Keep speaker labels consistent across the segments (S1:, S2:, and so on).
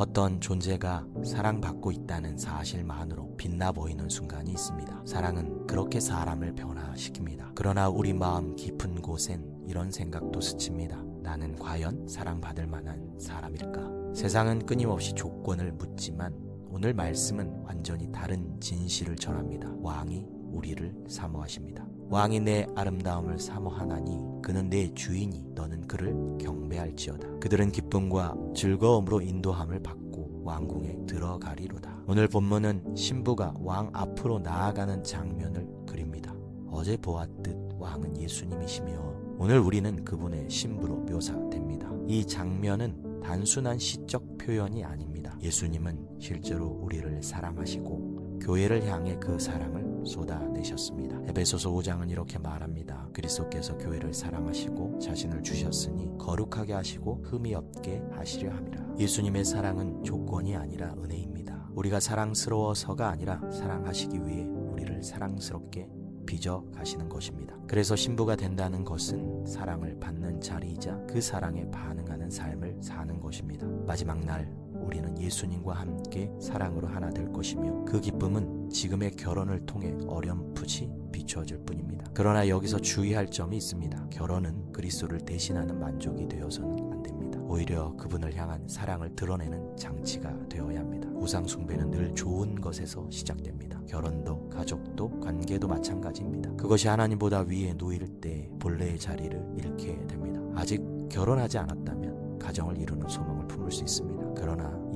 S1: 어떤 존재가 사랑받고 있다는 사실만으로 빛나 보이는 순간이 있습니다. 사랑은 그렇게 사람을 변화시킵니다. 그러나 우리 마음 깊은 곳엔 이런 생각도 스칩니다. 나는 과연 사랑받을 만한 사람일까? 세상은 끊임없이 조건을 묻지만 오늘 말씀은 완전히 다른 진실을 전합니다. 왕이 우리를 사모하십니다. 왕이 내 아름다움을 사모하나니 그는 내 주인이 너는 그를 경배할지어다. 그들은 기쁨과 즐거움으로 인도함을 받고 왕궁에 들어가리로다. 오늘 본문은 신부가 왕 앞으로 나아가는 장면을 그립니다. 어제 보았듯 왕은 예수님이시며 오늘 우리는 그분의 신부로 묘사됩니다. 이 장면은 단순한 시적 표현이 아닙니다. 예수님은 실제로 우리를 사랑하시고 교회를 향해 그 사랑을 쏟아내셨습니다. 에베소서 5장은 이렇게 말합니다. 그리스도께서 교회를 사랑하시고 자신을 주셨으니 거룩하게 하시고 흠이 없게 하시려 함이라. 예수님의 사랑은 조건이 아니라 은혜입니다. 우리가 사랑스러워서가 아니라 사랑하시기 위해 우리를 사랑스럽게 빚어 가시는 것입니다. 그래서 신부가 된다는 것은 사랑을 받는 자리이자 그 사랑에 반응하는 삶을 사는 것입니다. 마지막 날 우리는 예수님과 함께 사랑으로 하나 될 것이며 그 기쁨은 지금의 결혼을 통해 어렴풋이 비춰질 뿐입니다. 그러나 여기서 주의할 점이 있습니다. 결혼은 그리스도를 대신하는 만족이 되어서는 안 됩니다. 오히려 그분을 향한 사랑을 드러내는 장치가 되어야 합니다. 우상 숭배는 늘 좋은 것에서 시작됩니다. 결혼도 가족도 관계도 마찬가지입니다. 그것이 하나님보다 위에 놓일 때 본래의 자리를 잃게 됩니다. 아직 결혼하지 않았다면 가정을 이루는 소망을 품을 수 있습니다.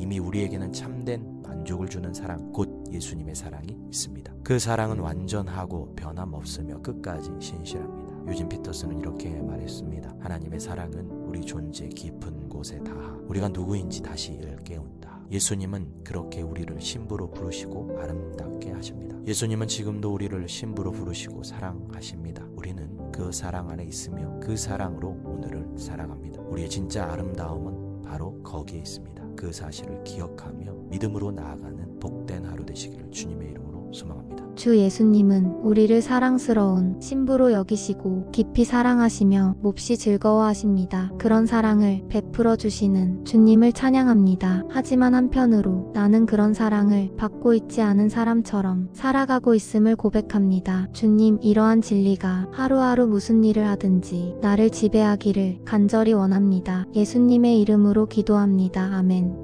S1: 이미 우리에게는 참된 만족을 주는 사랑, 곧 예수님의 사랑이 있습니다. 그 사랑은 완전하고 변함없으며 끝까지 신실합니다. 유진 피터스는 이렇게 말했습니다. 하나님의 사랑은 우리 존재 깊은 곳에 닿아 우리가 누구인지 다시 일깨운다. 예수님은 그렇게 우리를 신부로 부르시고 아름답게 하십니다. 예수님은 지금도 우리를 신부로 부르시고 사랑하십니다. 우리는 그 사랑 안에 있으며 그 사랑으로 오늘을 살아갑니다. 우리의 진짜 아름다움은 바로 거기에 있습니다. 그 사실을 기억하며 믿음으로 나아가는 복된 하루 되시기를 주님의 이름으로 소망합니다.
S2: 주 예수님은 우리를 사랑스러운 신부로 여기시고 깊이 사랑하시며 몹시 즐거워하십니다. 그런 사랑을 베풀어 주시는 주님을 찬양합니다. 하지만 한편으로 나는 그런 사랑을 받고 있지 않은 사람처럼 살아가고 있음을 고백합니다. 주님, 이러한 진리가 하루하루 무슨 일을 하든지 나를 지배하기를 간절히 원합니다. 예수님의 이름으로 기도합니다. 아멘.